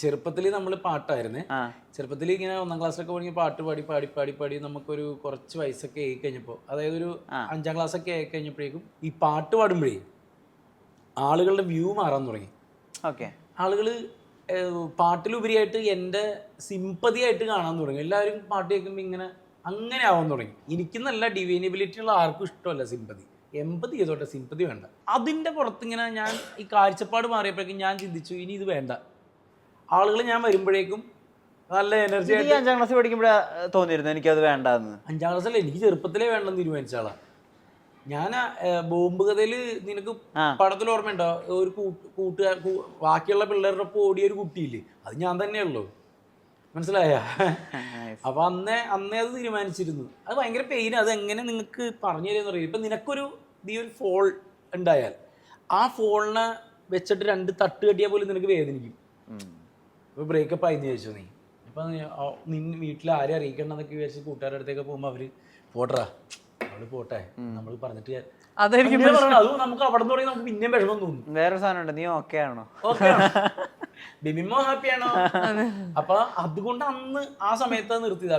ചെറുപ്പത്തിൽ നമ്മൾ പാട്ടായിരുന്നേ. ചെറുപ്പത്തിൽ ഇങ്ങനെ ഒന്നാം ക്ലാസ്സിലൊക്കെ പഠിക്കുന്ന പാട്ട് പാടി പാടി പാടി പാടി നമുക്കൊരു കുറച്ച് വയസ്സൊക്കെ ആയി കഴിഞ്ഞപ്പോൾ അതായത് ഒരു അഞ്ചാം ക്ലാസ് ഒക്കെ ആയി കഴിഞ്ഞപ്പോഴേക്കും ഈ പാട്ട് പാടുമ്പോഴേ ആളുകളുടെ വ്യൂ മാറാൻ തുടങ്ങി. ഓക്കെ. ആളുകൾ പാട്ടിലുപരിയായിട്ട് എന്റെ സിമ്പതി ആയിട്ട് കാണാൻ തുടങ്ങി. എല്ലാവരും പാട്ട് കേൾക്കുമ്പോൾ ഇങ്ങനെ അങ്ങനെ ആവാൻ തുടങ്ങി. എനിക്ക് നല്ല ഡിവൈനബിലിറ്റി ഉള്ള ആർക്കും ഇഷ്ടമല്ല സിമ്പതി. എമ്പതി ചെയ്തോട്ടെ സിമ്പതി വേണ്ട. അതിന്റെ പുറത്തിങ്ങനെ ഞാൻ ഈ കാഴ്ചപ്പാട് മാറിയപ്പോഴേക്കും ഞാൻ ചിന്തിച്ചു ഇനി ഇത് വേണ്ട. ആളുകൾ ഞാൻ വരുമ്പോഴേക്കും നല്ല എനർജി ആയിട്ട് അഞ്ചാം ക്ലാസ് പഠിക്കുമ്പോഴാ തോന്നിയിരുന്നു? എനിക്കത് വേണ്ടാന്ന്. അഞ്ചാം ക്ലാസ്സല്ല എനിക്ക് ചെറുപ്പത്തിലേ വേണ്ടെന്ന് തീരുമാനിച്ച ആളാ. ഞാൻ ബോംബ് കഥയിൽ നിനക്ക്. പടത്തിൽ ഓർമ്മയുണ്ടോ? ഒരു കൂട്ട്- കൂട്ടുകാർ ബാക്കിയുള്ള പിള്ളേരുടെ ഒപ്പം ഓടിയ ഒരു കുട്ടിയില്ലേ? അത് ഞാൻ തന്നെയുള്ളൂ. മനസ്സിലായ? അപ്പൊ അന്നേ അന്നേ അത് തീരുമാനിച്ചിരുന്നു. അത് ഭയങ്കര പെയിൻ അത് എങ്ങനെ നിങ്ങൾക്ക് പറഞ്ഞു തരുമെന്ന് അറിയില്ല. ഇപ്പൊ നിനക്കൊരു നീ ഒരു ഫോൾ ഉണ്ടായാൽ ആ ഫോളിനെ വെച്ചിട്ട് രണ്ട് തട്ട് കെട്ടിയാൽ പോലും നിനക്ക് വേദനിക്കും. ഉം. ബ്രേക്കപ്പ് ആയിന്ന് ചോദിച്ചു നീ. ഇപ്പം നിൻ വീട്ടിൽ ആരെ അറിയിക്കണ്ടെന്നൊക്കെ വിചാരിച്ച് കൂട്ടുകാരുടെ അടുത്തേക്ക് പോകുമ്പോൾ അവർ പോട്ടറാ അവൾ പോട്ടെ. നമ്മൾ പറഞ്ഞിട്ട് അതായിരിക്കും. അതും നമുക്ക് അവിടെ തുടങ്ങി നമുക്ക് പിന്നെയും വിഷമം തോന്നും. വേറെ നീ ഓക്കെ ആണോ? ഓക്കെ ബിബിമോ ഹാപ്പിയാണോ അപ്പൊ അതുകൊണ്ട് അന്ന് ആ സമയത്ത് നിർത്തിയതാ.